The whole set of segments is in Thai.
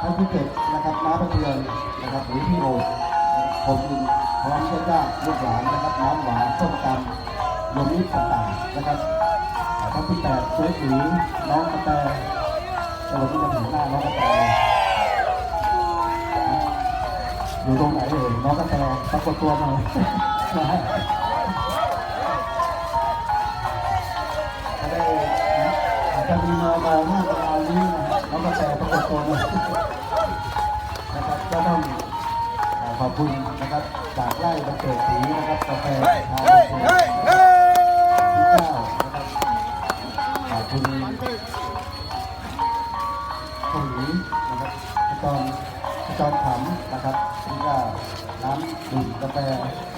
ท่านที่เจ็ดนะครับน้าประเทืองนะครับหรือพี่โอผมอินพร้อมเจ้าจ้าลูกหลานนะครับน้ำหวานส้มตำรวมมิตรต่างๆนะครับท่านที่แปดเจ๊สีน้องกระแตสวัสดีมาถึงหน้าน้องกระแตอยู่ตรงไหนเอ่ยน้องกระแตปรากฏตัวหน่อยนะฮะจะได้นะอาจจะมีมอมอหน้าตานี้นะน้องกระแตปรากฏตัวหน่อย ก็ต้องเอ่อขอบคุณนะครับจากไร่บันเกิดสีนะครับกาแฟชาบันเกิดที่เก้านะครับขอบคุณคนหนีนะครับขจรขจรขำนะครับนี่ก็น้ำดื่มกาแฟ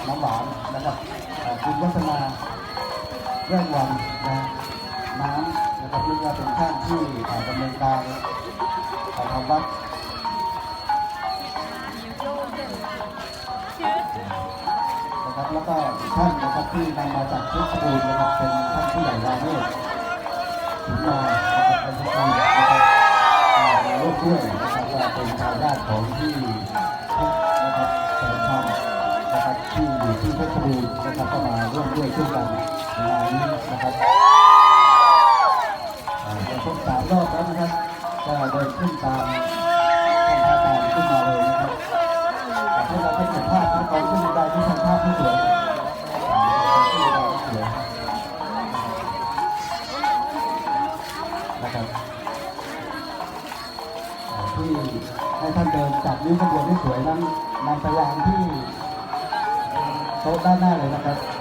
น้ำหวานนะครับเอ่อคุณวัฒนาเรื่องวันนะน้ำนะครับนี่ก็เป็นท่านที่เอ่อดำเนินการเอ่อทำวัด แล้วก็อีกท่านนะครับที่นำมาจากเพชรบูรณ์นะครับเป็นท่านผู้ใหญ่ราเมศถึงมานะครับเป็นผู้ในะครับอ่ามาร่วมด้วยนะครับว่าเป็นทายาทของที่เพชรนะครับแสนคำนะครับที่อยู่ที่เพชรบูรณ์นะครับก็มาร่วมด้วยช่วยกันในงานนี้นะครับอ่าเราครบสามรอบแล้วนะครับก็เดินขึ้นตามท่านอาจารย์ขึ้นมาเลยนะครับแต่ถ้าเราไม่เห็นภาพนะตอนขึ้นบันไดที่ ที่สวยขึ้นบันไดที่สวยนะครับที่ให้ท่านเดินจับนิ้วขบวนที่สวยนั้นนำไปวางที่โต๊ะด้านหน้าเลยนะครับ